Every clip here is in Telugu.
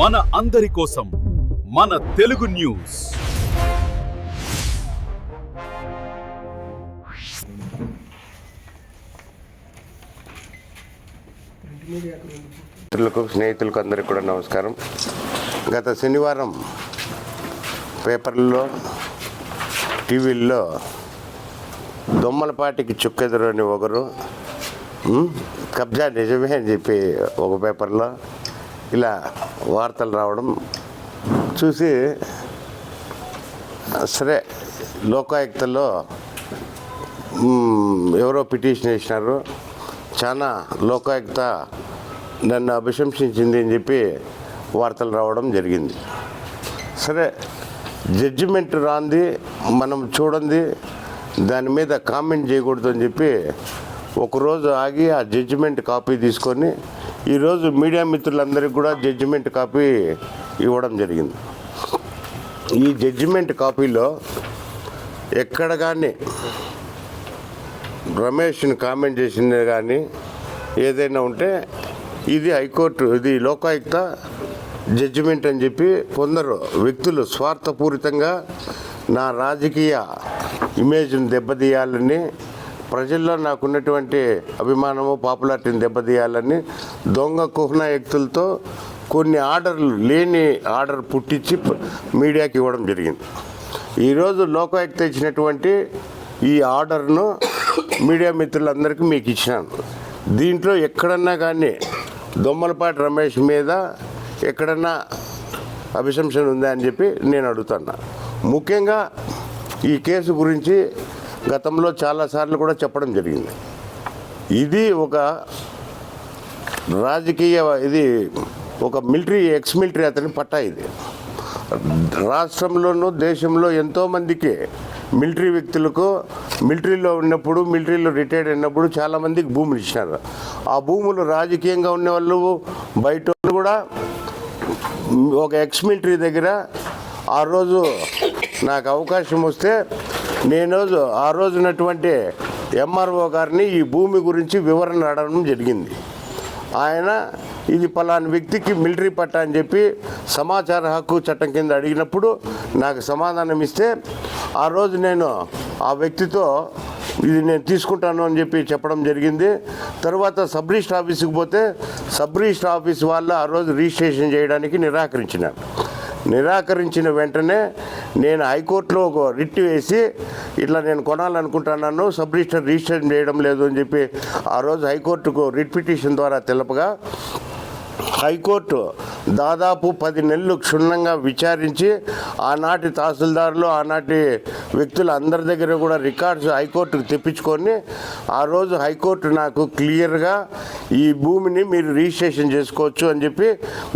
మన అందరి కోసం మన తెలుగు న్యూస్. మిత్రులకు స్నేహితులకు అందరికీ కూడా నమస్కారం. గత శనివారం పేపర్లలో టీవీల్లో దొమ్మలపాటికి చుక్కెదురని ఒకరు కబ్జా నిజమే అని చెప్పి ఒక పేపర్లో ఇలా వార్తలు రావడం చూసి సరే లోకాయుక్తలో ఎవరో పిటిషన్ వేసినారు. చాలా లోకాయుక్త నన్ను అభిశంసించింది అని చెప్పి వార్తలు రావడం జరిగింది. సరే జడ్జిమెంట్ రాంది మనం చూడండి దాని మీద కామెంట్ చేయకూడదు అని చెప్పి ఒకరోజు ఆగి ఆ జడ్జిమెంట్ కాపీ తీసుకొని ఈరోజు మీడియా మిత్రులందరికీ కూడా జడ్జిమెంట్ కాపీ ఇవ్వడం జరిగింది. ఈ జడ్జిమెంట్ కాపీలో ఎక్కడ కానీ రమేష్ని కామెంట్ చేసింది కానీ ఏదైనా ఉంటే ఇది హైకోర్టు ఇది లోకాయుక్త జడ్జిమెంట్ అని చెప్పి కొందరు వ్యక్తులు స్వార్థపూరితంగా నా రాజకీయ ఇమేజ్ని దెబ్బతీయాలని ప్రజల్లో నాకున్నటువంటి అభిమానము పాపులారిటీని దెబ్బతీయాలని దొంగ కుహన వ్యక్తులతో కొన్ని ఆర్డర్లు లేని ఆర్డర్ పుట్టించి మీడియాకి ఇవ్వడం జరిగింది. ఈరోజు లోకాయుక్త ఇచ్చినటువంటి ఈ ఆర్డర్ను మీడియా మిత్రులందరికీ మీకు ఇచ్చినాను. దీంట్లో ఎక్కడన్నా కానీ దొమ్మలపాటి రమేష్ మీద ఎక్కడన్నా అభిశంసన ఉందా అని చెప్పి నేను అడుగుతున్నా. ముఖ్యంగా ఈ కేసు గురించి గతంలో చాలాసార్లు కూడా చెప్పడం జరిగింది. ఇది ఒక రాజకీయ ఇది ఒక మిలిటరీ ఎక్స్ మిలిటరీ అతని పట్టా ఇది. రాష్ట్రంలోనూ దేశంలో ఎంతోమందికి మిలిటరీ వ్యక్తులకు మిలిటరీలో ఉన్నప్పుడు మిలిటరీలో రిటైర్డ్ అయినప్పుడు చాలామందికి భూములు ఇచ్చినారు. ఆ భూములు రాజకీయంగా ఉన్న వాళ్ళు బయట వాళ్ళు కూడా ఒక ఎక్స్ మిలిటరీ దగ్గర ఆ రోజు నాకు అవకాశం వస్తే నేను ఆ రోజు ఉన్నటువంటి ఎంఆర్ఓ గారిని ఈ భూమి గురించి వివరణ అడగడం జరిగింది. ఆయన ఇది పలాని వ్యక్తికి మిలిటరీ పట్టా అని చెప్పి సమాచార హక్కు చట్టం కింద అడిగినప్పుడు నాకు సమాధానం ఇస్తే ఆ రోజు నేను ఆ వ్యక్తితో ఇది నేను తీసుకుంటాను అని చెప్పి చెప్పడం జరిగింది. తర్వాత సబ్ రిజిస్టర్ ఆఫీస్కి పోతే సబ్ రిజిస్టర్ ఆఫీస్ వాళ్ళు ఆ రోజు రిజిస్ట్రేషన్ చేయడానికి నిరాకరించినారు నిరాకరించిన వెంటనే నేను హైకోర్టులో ఒక రిట్ వేసి ఇట్లా నేను కొనాలనుకుంటున్నాను సబ్ రిజిస్టర్ రిజిస్టర్ చేయడం లేదు అని చెప్పి ఆ రోజు హైకోర్టుకు రిట్ పిటిషన్ ద్వారా తెలపగా హైకోర్టు దాదాపు పది నెలలు క్షుణ్ణంగా విచారించి ఆనాటి తహసీల్దారులు ఆనాటి వ్యక్తులు అందరి దగ్గర కూడా రికార్డ్స్ హైకోర్టుకు తెప్పించుకొని ఆ రోజు హైకోర్టు నాకు క్లియర్గా ఈ భూమిని మీరు రిజిస్ట్రేషన్ చేసుకోవచ్చు అని చెప్పి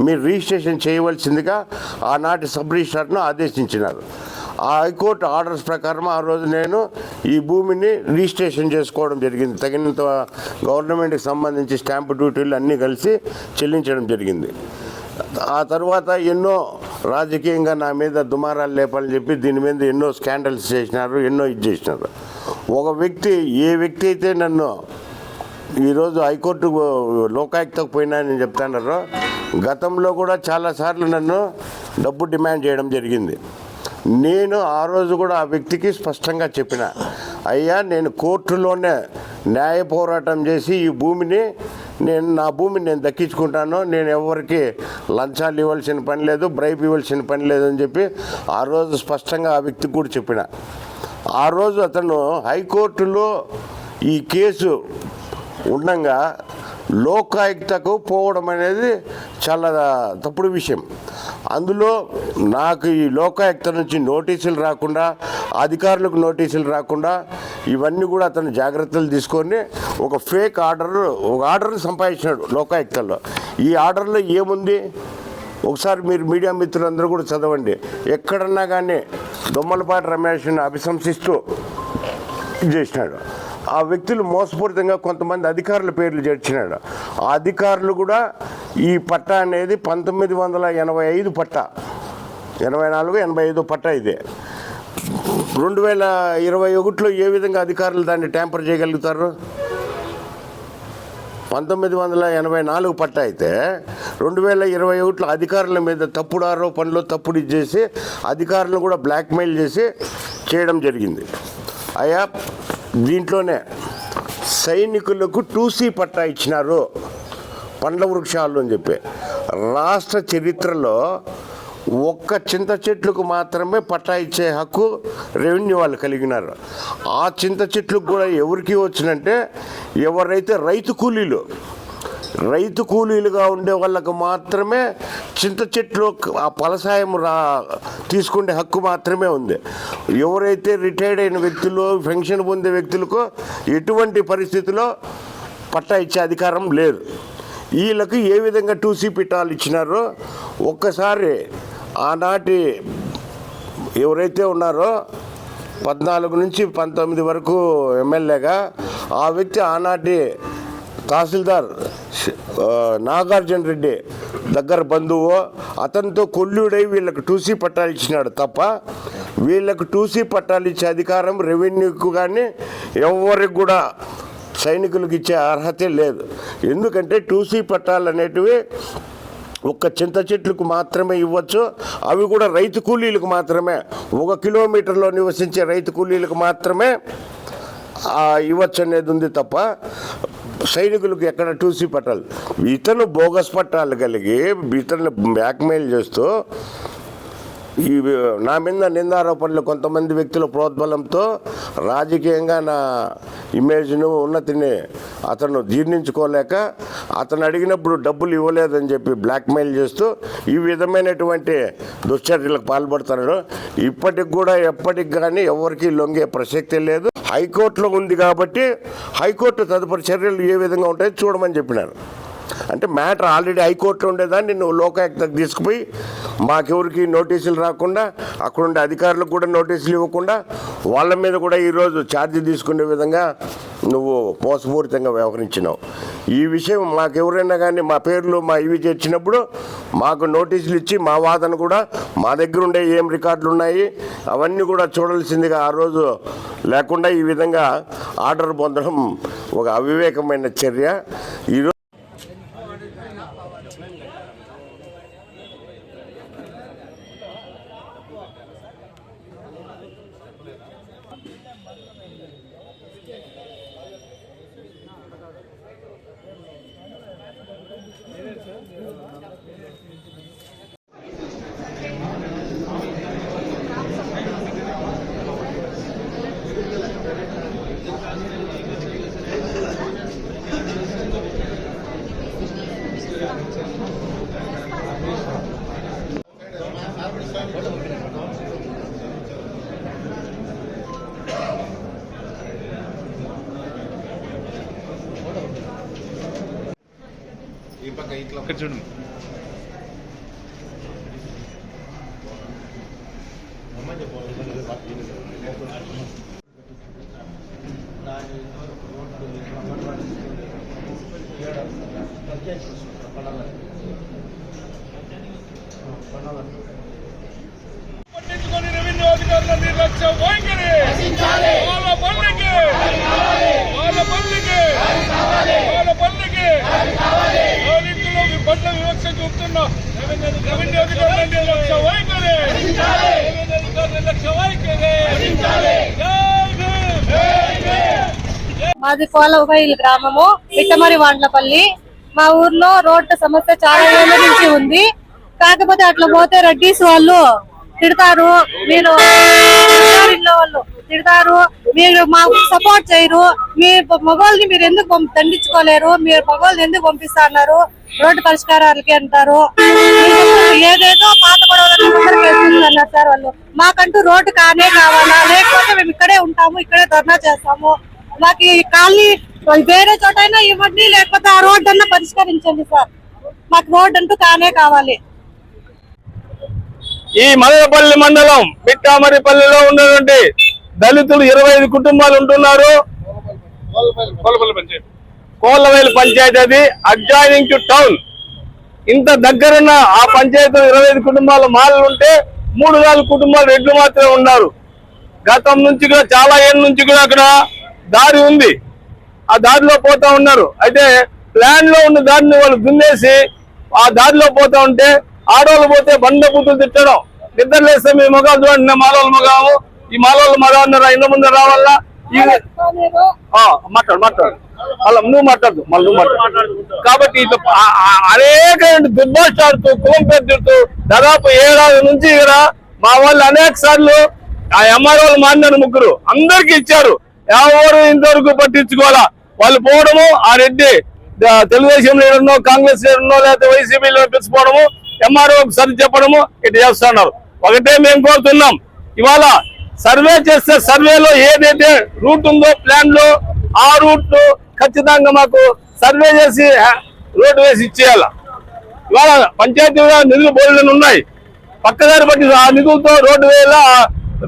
మీరు రిజిస్ట్రేషన్ చేయవలసిందిగా ఆనాటి సబ్ రిజిస్ట్రార్ను ఆదేశించినారు. ఆ హైకోర్టు ఆర్డర్స్ ప్రకారం ఆ రోజు నేను ఈ భూమిని రిజిస్ట్రేషన్ చేసుకోవడం జరిగింది. తగినంత గవర్నమెంట్కి సంబంధించి స్టాంపు డ్యూటీలు అన్నీ కలిసి చెల్లించడం జరిగింది. ఆ తర్వాత ఎన్నో రాజకీయంగా నా మీద దుమారాలు లేపాలని చెప్పి దీని మీద ఎన్నో స్కాండల్స్ చేసినారు ఎన్నో ఇది చేసినారు. ఒక వ్యక్తి ఏ వ్యక్తి అయితే నన్ను ఈరోజు హైకోర్టు లోకాయుక్తకు పోయినా నేను గతంలో కూడా చాలాసార్లు నన్ను డబ్బు డిమాండ్ చేయడం జరిగింది. నేను ఆ రోజు కూడా ఆ వ్యక్తికి స్పష్టంగా చెప్పిన అయ్యా నేను కోర్టులోనే న్యాయ పోరాటం చేసి ఈ భూమిని నేను నా భూమిని నేను దక్కించుకుంటాను. నేను ఎవరికి లంచాలు ఇవ్వాల్సిన పని లేదు బ్రైబ్ ఇవ్వాల్సిన పని లేదని చెప్పి ఆ రోజు స్పష్టంగా ఆ వ్యక్తికి కూడా చెప్పిన. ఆ రోజు అతను హైకోర్టులో ఈ కేసు ఉండగా లోకాయుక్తకు పోవడం అనేది చాలా తప్పుడు విషయం. అందులో నాకు ఈ లోకాయుక్త నుంచి నోటీసులు రాకుండా అధికారులకు నోటీసులు రాకుండా ఇవన్నీ కూడా అతను జాగ్రత్తలు తీసుకొని ఒక ఫేక్ ఆర్డర్ ఒక ఆర్డర్ని సంపాదించినాడు లోకాయుక్తల్లో ఈ ఆర్డర్లో ఏముంది? ఒకసారి మీరు మీడియా మిత్రులందరూ కూడా చదవండి. ఎక్కడన్నా కానీ దొమ్మలపాటి రమేష్ని అభిశంసిస్తూ చేసినాడు. ఆ వ్యక్తులు మోసపూరితంగా కొంతమంది అధికారుల పేర్లు చేర్చినాడు. ఆ అధికారులు కూడా ఈ పట్టా అనేది పంతొమ్మిది వందల ఎనభై ఐదు పట్టా. ఎనభై నాలుగు ఎనభై ఐదు పట్టా ఇదే. రెండు వేల ఇరవై ఒకటిలో ఏ విధంగా అధికారులు దాన్ని ట్యాంపర్ చేయగలుగుతారు? పంతొమ్మిది వందల ఎనభై నాలుగు పట్ట అయితే రెండు వేల ఇరవై ఒకటిలో అధికారుల మీద తప్పుడు ఆరోపణలు తప్పుడు ఇచ్చేసి అధికారులను కూడా బ్లాక్మెయిల్ చేసి చేయడం జరిగింది. అయ్యా దీంట్లోనే సైనికులకు టూసీ పట్టా ఇచ్చినారు. పండ్ల వృక్షాలు అని చెప్పి. రాష్ట్ర చరిత్రలో ఒక్క చింత చెట్లకు మాత్రమే పట్టా ఇచ్చే హక్కు రెవెన్యూ వాళ్ళు కలిగినారు. ఆ చింత చెట్లకు కూడా ఎవరికి వచ్చినంటే ఎవరైతే రైతు కూలీలు రైతు కూలీలుగా ఉండే వాళ్ళకు మాత్రమే చింత చెట్లు ఆ ఫలసాయం రా తీసుకునే హక్కు మాత్రమే ఉంది. ఎవరైతే రిటైర్డ్ అయిన వ్యక్తులు పెన్షన్ పొందే వ్యక్తులకు ఎటువంటి పరిస్థితిలో పట్టా ఇచ్చే అధికారం లేదు. వీళ్ళకి ఏ విధంగా టూసీ పిట్టాలు ఇచ్చినారో ఒక్కసారి ఆనాటి ఎవరైతే ఉన్నారో పద్నాలుగు నుంచి పంతొమ్మిది వరకు ఎమ్మెల్యేగా ఆ వ్యక్తి ఆనాటి తహసీల్దార్ నాగార్జున రెడ్డి దగ్గర బంధువు. అతనితో కొల్లుడై వీళ్ళకి టూసీ పట్టాలు ఇచ్చినాడు తప్ప వీళ్ళకు టూసీ పట్టాలు ఇచ్చే అధికారం రెవెన్యూకు కానీ ఎవరికి కూడా సైనికులకు ఇచ్చే అర్హతే లేదు. ఎందుకంటే టూసీ పట్టాలు అనేటివి ఒక్క చింత చెట్లకు మాత్రమే ఇవ్వచ్చు. అవి కూడా రైతు కూలీలకు మాత్రమే. ఒక కిలోమీటర్లో నివసించే రైతు కూలీలకు మాత్రమే ఇవ్వచ్చు అనేది ఉంది తప్ప సైనికులకు ఎక్కడ టూసీ పట్టాలు? ఇతను బోగస్ పట్టాలు కలిగి ఇతను బ్లాక్మెయిల్ చేస్తూ ఈ నా మీద నిందారోపణలు కొంతమంది వ్యక్తుల ప్రోద్బలంతో రాజకీయంగా నా ఇమేజ్ను ఉన్నతిని అతను జీర్ణించుకోలేక అతను అడిగినప్పుడు డబ్బులు ఇవ్వలేదని చెప్పి బ్లాక్మెయిల్ చేస్తూ ఈ విధమైనటువంటి దుశ్చర్యలకు పాల్పడుతున్నాడు. ఇప్పటికి కూడా ఎప్పటికి కానీ ఎవరికి లొంగే ప్రసక్తి లేదు. హైకోర్టులో ఉంది కాబట్టి హైకోర్టు తదుపరి చర్యలు ఏ విధంగా ఉంటాయో చూడమని చెప్పినారు. అంటే మ్యాటర్ ఆల్రెడీ హైకోర్టులో ఉండేదాన్ని నువ్వు లోకాయుక్తకు తీసుకుపోయి మాకెవరికి నోటీసులు రాకుండా అక్కడ ఉండే అధికారులకు కూడా నోటీసులు ఇవ్వకుండా వాళ్ళ మీద కూడా ఈరోజు ఛార్జీ తీసుకునే విధంగా నువ్వు మోసపూరితంగా వ్యవహరించినావు. ఈ విషయం మాకెవరైనా కానీ మా పేర్లు మా ఇవి చేర్చినప్పుడు మాకు నోటీసులు ఇచ్చి మా వాదన కూడా మా దగ్గర ఉండే ఏం రికార్డులు ఉన్నాయి అవన్నీ కూడా చూడాల్సిందిగా ఆ రోజు లేకుండా ఈ విధంగా ఆర్డర్ పొందడం ఒక అవివేకమైన చర్య. ఈరోజు పట్టించుకొని రెవెన్యూ అధికారుల నిర్లక్ష్యం వైఖరి. వాళ్ళ పనులకి. వాళ్ళ పనులకి. వాళ్ళ పనులకి. స్థానికులు మీ పట్ల వివక్ష చూపుతున్న రెవెన్యూ అధికారుల నిర్లక్ష్య వైఖరి. రెవెన్యూ అధికారుల నిర్లక్ష్య వైఖరి. జై భీమ్. జై భీమ్. మాది కోలవైల్ గ్రామము విట్టమరి వాండ్లపల్లి. మా ఊర్లో రోడ్ల సమస్య చాలా ఏళ్ళ నుంచి ఉంది. కాకపోతే అట్లా పోతే రెడ్డిస్ వాళ్ళు తిడతారు. మీరు అధికారుల వాళ్ళు తిడతారు. మీరు మాకు సపోర్ట్ చేయరు. మీ మగవాళ్ళని మీరు ఎందుకు దండించుకోలేరు? మీరు మగవాళ్ళని ఎందుకు పంపిస్తున్నారు రోడ్డు పరిష్కారాలకి అంటారు. ఏదేదో పాత గొడవలన్నారు సార్ వాళ్ళు. మాకంటూ రోడ్డు కానే కావాలా? లేకపోతే మేము ఇక్కడే ఉంటాము ఇక్కడే ధర్నా చేస్తాము. మాకు ఈ కాలనీ వేరే చోట అయినా ఇవ్వండి లేకపోతే ఆ రోడ్డు అన్నా పరిష్కరించండి సార్. మాకు రోడ్డు అంటూ కానే కావాలి. ఈ మదనపల్లి మండలం బిట్టామరిపల్లిలో ఉన్నటువంటి దళితులు ఇరవై ఐదు కుటుంబాలు ఉంటున్నారు. కోళ్ళవేలు పంచాయతీ అది అడ్జాయినింగ్ టు టౌన్. ఇంత దగ్గరున్న ఆ పంచాయతీ ఇరవై ఐదు కుటుంబాలు మాలలు ఉంటే మూడు నాలుగు కుటుంబాలు రెడ్లు మాత్రమే ఉన్నారు. గతం నుంచి కూడా చాలా ఏళ్ళ నుంచి కూడా అక్కడ దారి ఉంది. ఆ దారిలో పోతా ఉన్నారు. అయితే ప్లాన్లో ఉన్న దారిని వాళ్ళు దున్నేసి ఆ దారిలో పోతా ఉంటే ఆడవాళ్ళు పోతే బండ బూతులు తిట్టడం. నిద్ర లేస్తే మీ మగాలు చూడండి మాలోళ్ళు మగాము ఈ మాలోళ్ళు మగా ఉన్నారా ఇళ్ళ ముందు రావాలా? మాట్లాడు మాట్లాడు. మళ్ళీ నువ్వు మాట్లాడు మళ్ళీ నువ్వు మాట్లాడు. కాబట్టి ఇట్లా అనేక దుర్భాషాడుతూ కులం పెడుతూ దాదాపు ఏడాది నుంచి ఇక్కడ మా వాళ్ళు అనేక సార్లు ఆ ఎంఆర్ఓలు మారినారు ముగ్గురు. అందరికి ఇచ్చారు. ఎవరు ఇంతవరకు పట్టించుకోవాలా? వాళ్ళు పోవడము ఆ రెడ్డి తెలుగుదేశం లీడర్నో కాంగ్రెస్ లీడర్నో లేకపోతే వైసీపీ పిలిచిపోవడము ఎంఆర్ఓ సరి చెప్పడము ఇటు చేస్తున్నారు. ఒకటే మేము కోరుతున్నాం. ఇవాళ సర్వే చేస్తే సర్వేలో ఏదైతే రూట్ ఉందో ప్లాన్లో ఆ రూట్ ఖచ్చితంగా మాకు సర్వే చేసి రోడ్డు వేసి ఇచ్చేయాల. ఇవాళ పంచాయతీ నిధులు బోర్డులు ఉన్నాయి. పక్కదారి పట్టి ఆ నిధులతో రోడ్డు వేయాల?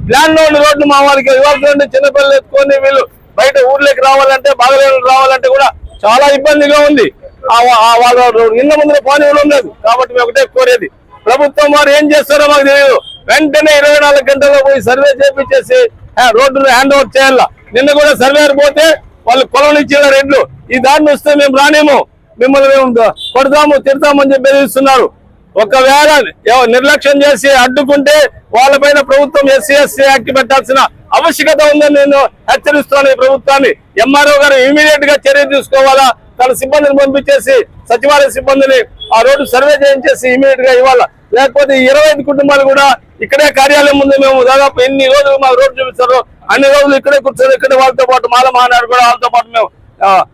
ప్లాన్ ఉన్న రోడ్డు మా వారికి ఇవ్వాల్సి చిన్నపిల్లలు ఎత్తుకొని వీళ్ళు బయట ఊర్లోకి రావాలంటే బాగలేని రావాలంటే కూడా చాలా ఇబ్బందిగా ఉంది. ఆ వాళ్ళ ఇళ్ళ ముందర పానీ లేదు కాబట్టి మేము ఒకటే కోరేది. ప్రభుత్వం వారు ఏం చేస్తారో మాకు తెలియదు. వెంటనే ఇరవై నాలుగు గంటల్లో పోయి సర్వే చేపించేసి రోడ్డు హ్యాండ్ ఓవర్ చేయాల? నిన్న కూడా సర్వేర్ పోతే వాళ్ళు కొలం ఇచ్చిన రెడ్లు ఈ దారిని వస్తే మేము రానేమో మిమ్మల్ని మేము కొడతాము తిడతామని చెప్పి బెదిరిస్తున్నారు. ఒకవేళ నిర్లక్ష్యం చేసి అడ్డుకుంటే వాళ్ళపైన ప్రభుత్వం ఎస్సీ ఎస్సీ యాక్ట్ పెట్టాల్సిన ఆవశ్యకత ఉందని నేను హెచ్చరిస్తున్నాను ఈ ప్రభుత్వాన్ని. ఎంఆర్ఓ గారు ఇమీడియట్గా చర్య తీసుకోవాలా? తన సిబ్బందిని పంపించేసి సచివాలయ సిబ్బందిని ఆ రోడ్డు సర్వే చేయించేసి ఇమీడియట్గా ఇవ్వాలా? లేకపోతే ఇరవై ఐదు కుటుంబాలు కూడా ఇక్కడే కార్యాలయం ముందు మేము దాదాపు ఎన్ని రోజులు మా రోడ్డు చూపిస్తారు అన్ని రోజులు ఇక్కడే కూర్చొని ఇక్కడ వాళ్ళతో పాటు మాల మహానాడు కూడా వాళ్ళతో పాటు మేము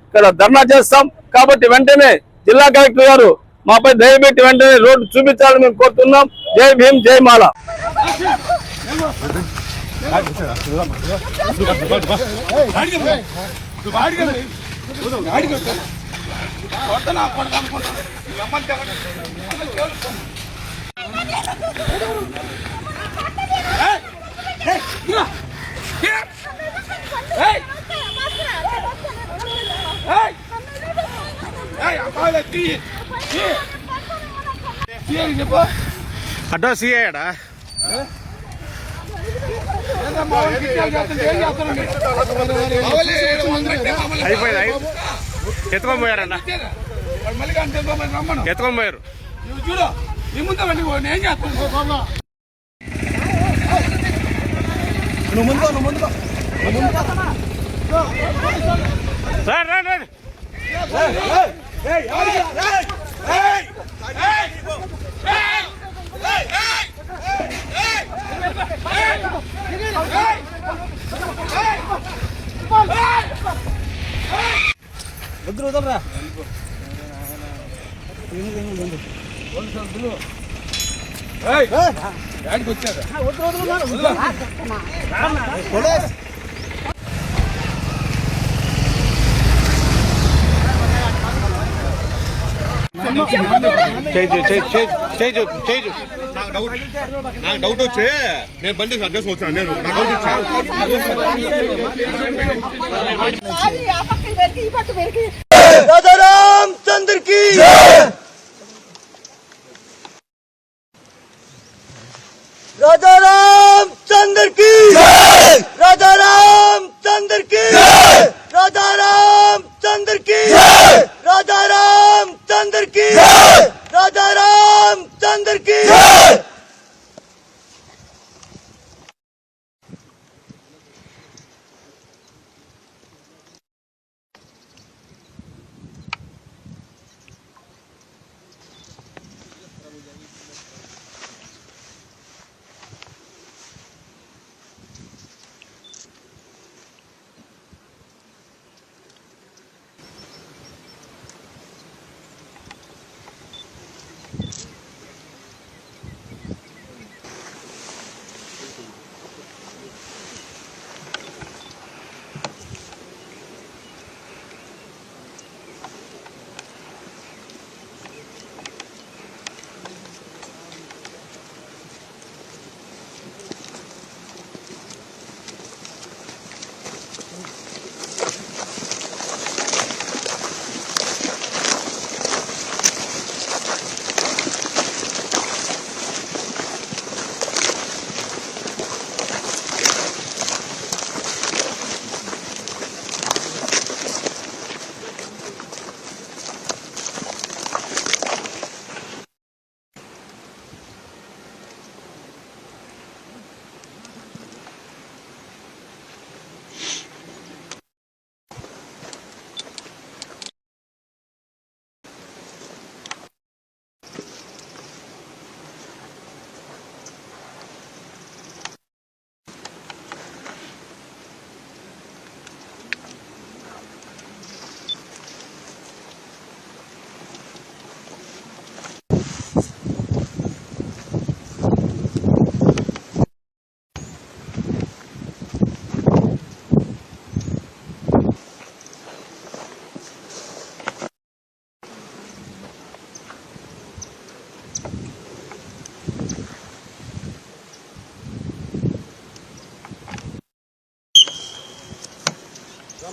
ఇక్కడ ధర్నా చేస్తాం. కాబట్టి వెంటనే జిల్లా కలెక్టర్ గారు మాపై దయపెట్టి వెంటనే రోడ్డు చూపించాలని మేము కోరుతున్నాం జై భీమ్ జై మాల అడ్డా సీఏడా అయిపోయింది అయి- ఎత్తుకొని పోయారన్న ఎత్తుకొని పోయారు చూడు రండి, రండి. వద్దురు చూ- చేయి వద్దురు చేయి చూ చేయి చూ నాకు డౌట్ వచ్చి నేను బండి అడ్రస్ వచ్చాను నేను నాకు డౌట్ వచ్చి.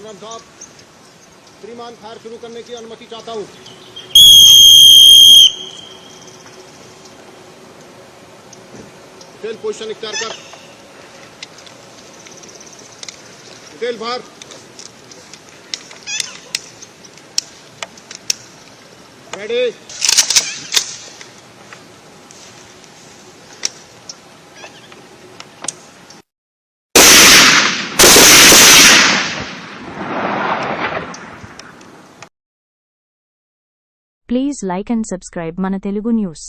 राम साहब श्रीमान फायर शुरू करने की अनुमति चाहता हूँ। पोजीशन इख्तियार कर। Detail fire ready. Please like and subscribe మన తెలుగు న్యూస్